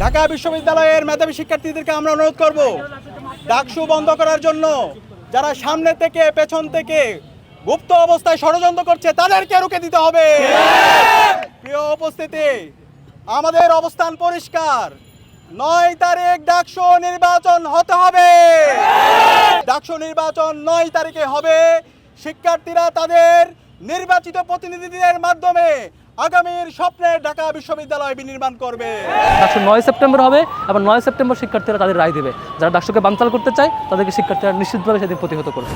ঢাকা বিশ্ববিদ্যালয়ের মেধাবী শিক্ষার্থীদেরকে আমরা অনুরোধ করব, ডাকসু বন্ধ করার জন্য যারা সামনে থেকে, পেছন থেকে গুপ্ত অবস্থায় ষড়যন্ত্র করছে, তাদেরকে রুখে দিতে হবে। প্রিয় উপস্থিতি, আমাদের অবস্থান পরিষ্কার। নয় তারিখ ডাকসু নির্বাচন হতে হবে। ডাকসু নির্বাচন নয় তারিখে হবে। শিক্ষার্থীরা তাদের নির্বাচিত প্রতিনিধিদের মাধ্যমে আগামীর স্বপ্নে ঢাকা বিশ্ববিদ্যালয় বিনির্মাণ করবে। ডাকসু নয় সেপ্টেম্বর হবে এবং নয় সেপ্টেম্বর শিক্ষার্থীরা তাদের রায় দেবে। যারা ডাকসুকে বানচাল করতে চায়, তাদেরকে শিক্ষার্থীরা নিশ্চিতভাবে সেদিন প্রতিহত করবে।